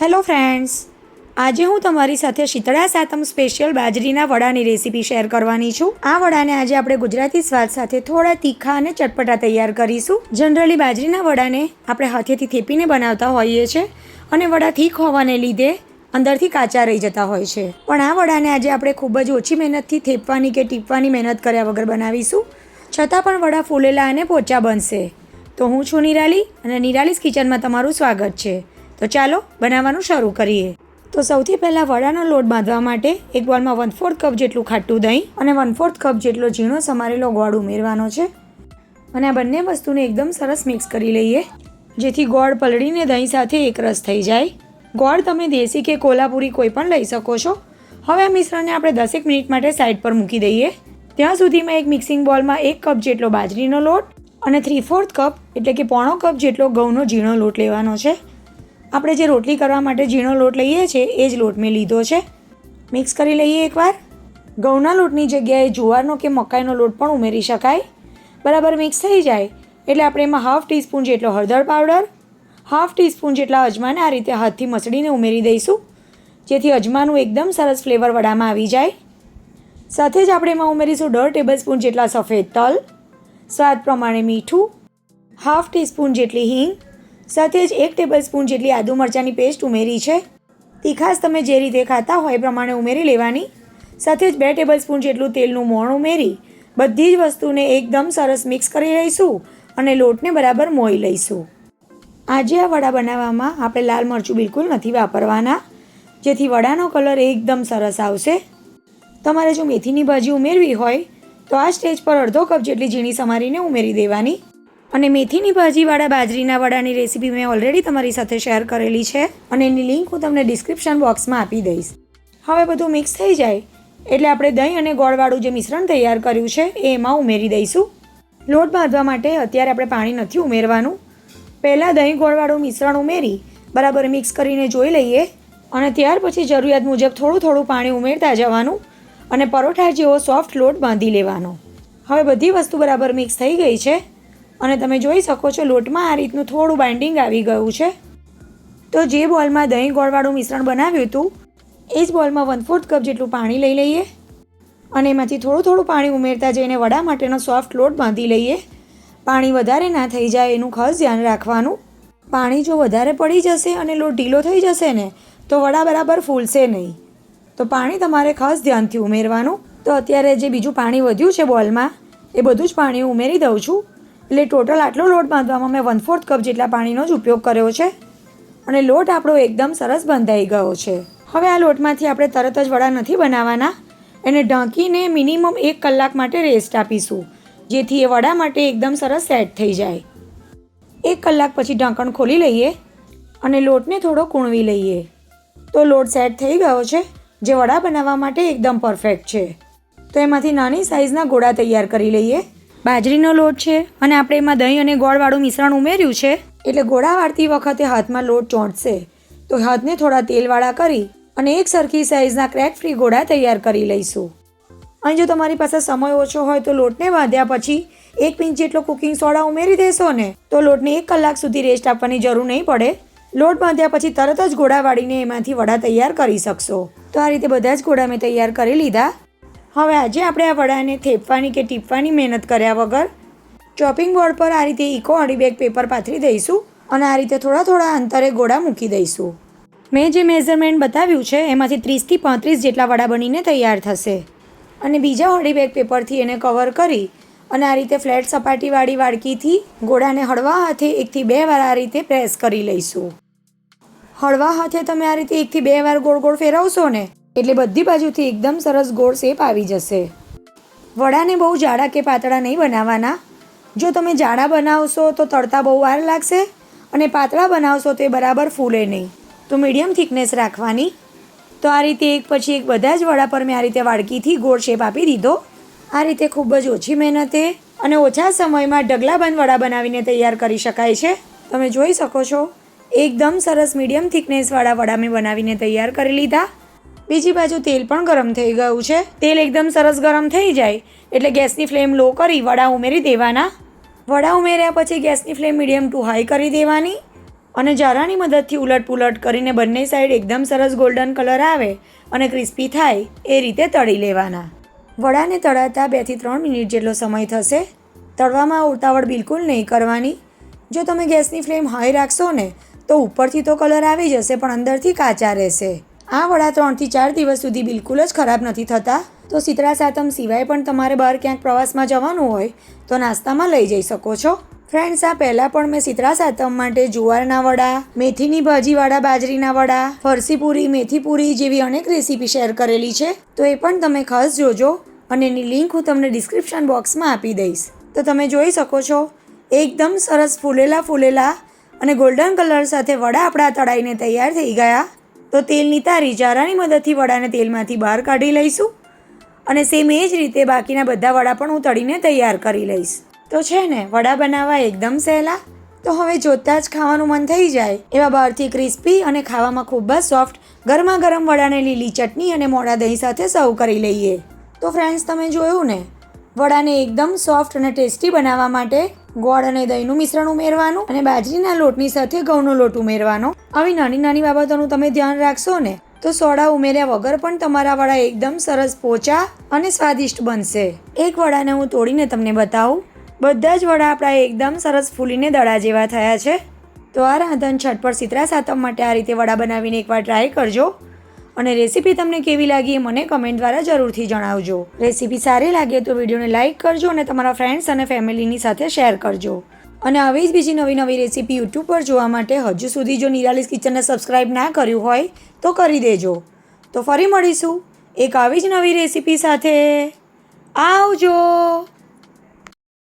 Hello friends, આજે હું તમારી સાથે શીતળા સાતમ સ્પેશિયલ બાજરીના વડાની રેસીપી શેર કરવાની છું. આ વડાને આજે આપણે ગુજરાતી સ્વાદ સાથે થોડા તીખા અને ચટપટા તૈયાર કરીશું. જનરલી બાજરીના વડાને આપણે હાથેથી થેપીને બનાવતા હોઈએ છીએ અને વડા ઠીક હોવાને લીધે અંદરથી કાચા રહી જતા હોય છે. પણ આ વડાને આજે આપણે ખૂબ જ ઓછી મહેનતથી થેપવાની કે ટીપવાની મહેનત કર્યા વગર બનાવીશું. છતાં પણ વડા ફૂલેલા અને પોચા બનશે. તો હું છું નિરાલી અને નિરાલીસ કિચનમાં તમારું સ્વાગત છે. તો ચાલો બનાવવાનું શરૂ કરીએ. તો સૌથી પહેલાં વડાનો લોટ બાંધવા માટે એક બોલમાં વન ફોર્થ કપ જેટલું ખાટું દહીં અને વન ફોર્થ કપ જેટલો ઝીણો સમારેલો ગોળ ઉમેરવાનો છે. અને આ બંને વસ્તુને એકદમ સરસ મિક્સ કરી લઈએ, જેથી ગોળ પલળીને દહીં સાથે એકરસ થઈ જાય. ગોળ તમે દેશી કે કોલ્હાપુરી કોઈ પણ લઈ શકો છો. હવે આ મિશ્રણને આપણે દસેક મિનિટ માટે સાઈડ પર મૂકી દઈએ. ત્યાં સુધીમાં એક મિક્સિંગ બોલમાં એક કપ જેટલો બાજરીનો લોટ અને થ્રી ફોર્થ કપ એટલે કે પોણો કપ જેટલો ઘઉંનો ઝીણો લોટ લેવાનો છે. આપણે જે રોટલી કરવા માટે ઝીણો લોટ લઈએ છીએ, એ જ લોટ મેં લીધો છે. મિક્સ કરી લઈએ એકવાર. ઘઉંના લોટની જગ્યાએ જુવારનો કે મકાઈનો લોટ પણ ઉમેરી શકાય. બરાબર મિક્સ થઈ જાય, એટલે આપણે એમાં હાફ ટીસ્પૂન જેટલો હળદર પાવડર, હાફ ટીસ્પૂન જેટલા અજમાને આ રીતે હાથથી મસળીને ઉમેરી દઈશું. જેથી અજમાનું એકદમ સરસ ફ્લેવર વડામાં આવી જાય. સાથે જ આપણે એમાં ઉમેરીશું દોઢ ટેબલ સ્પૂન જેટલા સફેદ તલ, સ્વાદ પ્રમાણે મીઠું, હાફ ટીસ્પૂન જેટલી હિંગ સાથે જ એક ટેબલ સ્પૂન જેટલી આદુ મરચાંની પેસ્ટ ઉમેરી છે. તીખાશ તમે જે રીતે ખાતા હોય એ પ્રમાણે ઉમેરી લેવાની. સાથે જ બે ટેબલ સ્પૂન જેટલું તેલનું મોણ ઉમેરી, બધી જ વસ્તુને એકદમ સરસ મિક્સ કરી લઈશું અને લોટને બરાબર મોઈ લઈશું. આજે આ વડા બનાવવામાં આપણે લાલ મરચું બિલકુલ નથી વાપરવાના, જેથી વડાનો કલર એકદમ સરસ આવશે. તમારે જો મેથીની ભાજી ઉમેરવી હોય, તો આ સ્ટેજ પર અડધો કપ જેટલી ઝીણી સમારીને ઉમેરી દેવાની. અને મેથીની ભાજીવાળા બાજરીના વડાની રેસીપી મેં ઓલરેડી તમારી સાથે શેર કરેલી છે અને એની લિંક હું તમને ડિસ્ક્રિપ્શન બોક્સમાં આપી દઈશ. હવે બધું મિક્સ થઈ જાય, એટલે આપણે દહીં અને ગોળવાળું જે મિશ્રણ તૈયાર કર્યું છે, એ એમાં ઉમેરી દઈશું. લોટ બાંધવા માટે અત્યારે આપણે પાણી નથી ઉમેરવાનું. પહેલાં દહીં ગોળવાળું મિશ્રણ ઉમેરી, બરાબર મિક્સ કરીને જોઈ લઈએ અને ત્યાર પછી જરૂરિયાત મુજબ થોડું થોડું પાણી ઉમેરતા જવાનું અને પરોઠા જેવો સોફ્ટ લોટ બાંધી લેવાનો. હવે બધી વસ્તુ બરાબર મિક્સ થઈ ગઈ છે. અને તમે જોઈ શકો છો, લોટમાં આ રીતનું થોડું બાઇન્ડિંગ આવી ગયું છે. તો જે બોલમાં દહીં ગોળવાળું મિશ્રણ બનાવ્યું હતું, એ જ બોલમાં વન ફોર્થ કપ જેટલું પાણી લઈ લઈએ. અને એમાંથી થોડું થોડું પાણી ઉમેરતા જઈને વડા માટેનો સોફ્ટ લોટ બાંધી લઈએ. પાણી વધારે ના થઈ જાય એનું ખાસ ધ્યાન રાખવાનું. પાણી જો વધારે પડી જશે અને લોટ ઢીલો થઈ જશે ને, તો વડા બરાબર ફૂલશે નહીં. તો પાણી તમારે ખાસ ધ્યાનથી ઉમેરવાનું. તો અત્યારે જે બીજું પાણી વધ્યું છે બોલમાં, એ બધું જ પાણી ઉમેરી દઉં છું. એટલે ટોટલ આટલો લોટ બાંધવામાં મેં વન ફોર્થ કપ જેટલા પાણીનો જ ઉપયોગ કર્યો છે. અને લોટ આપણો એકદમ સરસ બંધાઈ ગયો છે. હવે આ લોટમાંથી આપણે તરત જ વડા નથી બનાવવાના. એને ઢાંકીને મિનિમમ એક કલાક માટે રેસ્ટ આપીશું, જેથી એ વડા માટે એકદમ સરસ સેટ થઈ જાય. એક કલાક પછી ઢાંકણ ખોલી લઈએ અને લોટને થોડો કૂણવી લઈએ. તો લોટ સેટ થઈ ગયો છે, જે વડા બનાવવા માટે એકદમ પરફેક્ટ છે. તો એમાંથી નાની સાઇઝના ગોળા તૈયાર કરી લઈએ. બાજરીનો લોટ છે અને આપણે એમાં દહીં અને ગોળવાળું મિશ્રણ ઉમેર્યું છે. એટલે ગોળા વાળતી વખતે હાથમાં લોટ ચોંટશે. તો હાથને થોડા તેલવાળા કરી અને એક સરખી સાઇઝના ક્રેક ફ્રી ગોળા તૈયાર કરી લઈશું. અને જો તમારી પાસે સમય ઓછો હોય તો લોટને બાંધ્યા પછી એક પિંચ જેટલો કુકિંગ સોડા ઉમેરી દેશો ને. તો લોટને એક કલાક સુધી રેસ્ટ આપવાની જરૂર નહીં પડે. લોટ બાંધ્યા પછી તરત જ ગોળા વાળીને એમાંથી વડા તૈયાર કરી શકશો. તો આ રીતે બધા જ ગોળા મેં તૈયાર કરી લીધા. હવે આજે આપણે આ વડાને થેપવાની કે ટીપવાની મહેનત કર્યા વગર ચોપિંગ બોર્ડ પર આ રીતે ઇકો અડી બેગ પેપર પાથરી દઈશું અને આ રીતે થોડા થોડા અંતરે ગોળા મૂકી દઈશું. મેં જે મેઝરમેન્ટ બતાવ્યું છે, એમાંથી ત્રીસથી પાંત્રીસ જેટલા વડા બનીને તૈયાર થશે. અને બીજા હોડી બેગ પેપરથી એને કવર કરી અને આ રીતે ફ્લેટ સપાટીવાળી વાડકીથી ગોળાને હળવા હાથે એકથી બે વાર આ રીતે પ્રેસ કરી લઈશું. હળવા હાથે તમે આ રીતે એકથી બે વાર ગોળ ગોળ ફેરવશો ને એટલે બધી બાજુથી એકદમ સરસ ગોળ શેપ આવી જશે. વડાને બહુ જાડા કે પાતળા નહીં બનાવવાના. જો તમે જાડા બનાવશો તો તળતા બહુ વાર લાગશે અને પાતળા બનાવશો તો એ બરાબર ફૂલે નહીં. તો મીડિયમ થિકનેસ રાખવાની. તો આ રીતે એક પછી એક બધા જ વડા પર મેં આ રીતે વાડકીથી ગોળ શેપ આપી દીધો. આ રીતે ખૂબ જ ઓછી મહેનતે અને ઓછા સમયમાં ઢગલાબંધ વડા બનાવીને તૈયાર કરી શકાય છે. તમે જોઈ શકો છો, એકદમ સરસ મીડિયમ થિકનેસવાળા વડા મેં બનાવીને તૈયાર કરી લીધા. બીજી બાજુ તેલ પણ ગરમ થઈ ગયું છે. તેલ એકદમ સરસ ગરમ થઈ જાય, એટલે ગેસની ફ્લેમ લો કરી વડા ઉમેરી દેવાના. વડા ઉમેર્યા પછી ગેસની ફ્લેમ મીડિયમ ટુ હાઈ કરી દેવાની અને જારાની મદદથી ઉલટ પુલટ કરીને બંને સાઈડ એકદમ સરસ ગોલ્ડન કલર આવે અને ક્રિસ્પી થાય એ રીતે તળી લેવાના. વડાને તળાતા બેથી ત્રણ મિનિટ જેટલો સમય થશે. તળવામાં ઉતાવળ બિલકુલ નહીં કરવાની. જો તમે ગેસની ફ્લેમ હાઈ રાખશો ને, તો ઉપરથી તો કલર આવી જશે, પણ અંદરથી કાચા રહેશે. આ વડા ત્રણથી ચાર દિવસ સુધી બિલકુલ જ ખરાબ નથી થતા. તો શીતળા સાતમ સિવાય પણ તમારે બહાર ક્યાંક પ્રવાસમાં જવાનું હોય, તો નાસ્તામાં લઈ જઈ શકો છો. ફ્રેન્ડ્સ, આ પહેલાં પણ મેં શીતળા સાતમ માટે જુવારના વડા, મેથીની ભાજીવાળા બાજરીના વડા, ફરસીપુરી, મેથીપુરી જેવી અનેક રેસીપી શેર કરેલી છે. તો એ પણ તમે ખાસ જોજો અને એની લિંક હું તમને ડિસ્ક્રિપ્શન બોક્સમાં આપી દઈશ. તો તમે જોઈ શકો છો, એકદમ સરસ ફૂલેલા ફૂલેલા અને ગોલ્ડન કલર સાથે વડા આપણા તળાઈને તૈયાર થઈ ગયા. તો તેલની તારી જારાની મદદથી વડાને તેલમાંથી બહાર કાઢી લઈશું અને સેમ એ જ રીતે બાકીના બધા વડા પણ હું તળીને તૈયાર કરી લઈશ. તો છે ને, વડા બનાવવા એકદમ સહેલા. તો હવે જોતાં જ ખાવાનું મન થઈ જાય. એવા બહારથી ક્રિસ્પી અને ખાવામાં ખૂબ જ સોફ્ટ ગરમા ગરમ વડાને લીલી ચટણી અને મોડા દહીં સાથે સર્વ કરી લઈએ. તો ફ્રેન્ડ્સ તમે જોયું ને? વડાને એકદમ સોફ્ટ અને ટેસ્ટી બનાવવા માટે ગોળ અને દહીંનું મિશ્રણ ઉમેરવાનું અને બાજરીના લોટની સાથે ઘઉંનો લોટ ઉમેરવાનો. આવી નાની નાની બાબતોનું તમે ધ્યાન રાખશો ને, તો સોડા ઉમેર્યા વગર પણ તમારા વડા એકદમ સરસ પોચા અને સ્વાદિષ્ટ બનશે. એક વડાને હું તોડીને તમને બતાવું. બધા જ વડા આપણા એકદમ સરસ ફૂલીને દડા જેવા થયા છે. તો આ રાંધન, છટપટ શીતળા સાતમ માટે આ રીતે વડા બનાવીને એકવાર ટ્રાય કરજો. અને રેસીપી તમને કેવી લાગી એ મને કમેન્ટ દ્વારા જરૂરથી જણાવજો. રેસીપી સારી લાગે તો વિડીયોને લાઇક કરજો અને તમારા ફ્રેન્ડ્સ અને ફેમિલીની સાથે શેર કરજો. અને આવી જ બીજી નવી નવી રેસીપી યુટ્યુબ પર જોવા માટે હજુ સુધી જો નિરાલીસ કિચનને સબસ્ક્રાઇબ ના કર્યું હોય તો કરી દેજો. તો ફરી મળીશું એક આવી જ નવી રેસીપી સાથે. આવજો!